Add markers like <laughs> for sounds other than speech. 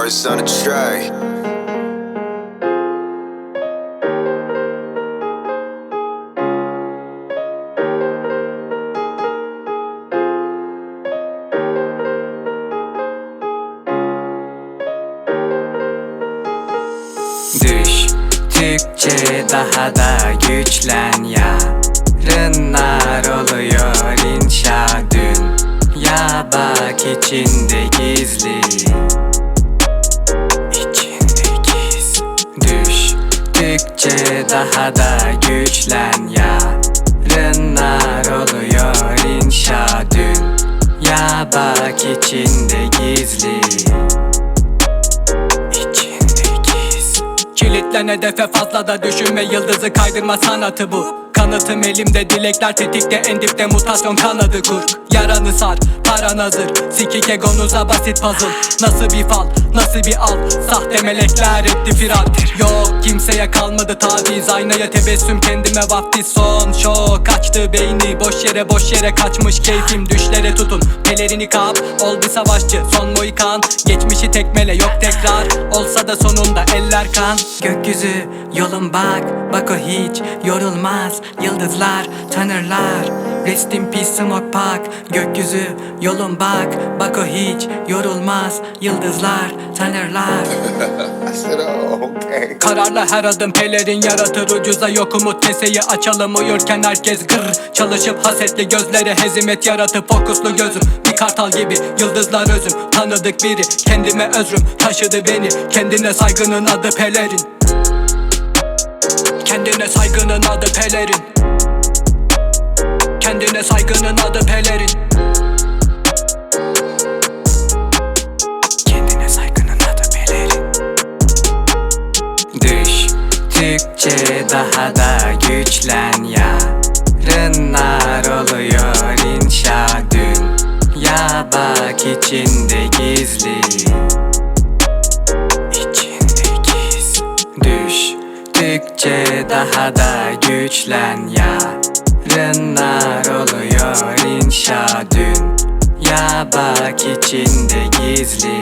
artist on the track. Düştükçe daha da güçlen Yarınlar oluyor inşa dün Ya bak içinde gizli Düştükçe daha da güçlen. Yarınlar oluyor inşa. Dün Ya bak içinde gizli. Kilitlen hedefe fazla da düşünme. Yıldızı kaydırma sanatı bu. Kanıtım elimde. Dilekler tetikte En dipte mutasyon kanadı kur Yaranı sar paran hazır. Sikik egonuza basit puzzle. Nasıl bir fal nasıl bir al? Sahte melekler etti firar. Yok kimseye kalmadı taviz. Aynaya tebessüm kendime vaftiz. Son şok açtı beyni. Boş yere boş yere kaçmış keyfim. Düşlere tutun pelerini kap. Ol bir savaşçı son moikan Geçmişi tekmele yok tekrar. Olsa da sonunda eller kan. Gökyüzü yolun bak. Bak o hiç yorulmaz. Yıldızlar tanırlar Rest in peace smoke park Gökyüzü yolun bak. Bak o hiç yorulmaz Yıldızlar oh, <laughs> okay. Kararla her adım pelerin yaratır ucuza yok umut keseyi açalım. Uyurken herkes gır Çalışıp hasetli gözlere hezimet yaratıp fokuslu gözüm. Bir kartal gibi yıldızlar özüm Tanıdık biri kendime özrüm. Taşıdı beni kendine saygının adı pelerin. Kendine saygının adı pelerin Kendine saygının adı pelerin. Kendine saygının adı pelerin. Düştükçe daha da güçlen Yarınlar oluyor inşa dün Ya bak içinde gizli. Düştükçe daha da güçlen Yarınlar oluyor inşa. Dün Ya bak içinde gizli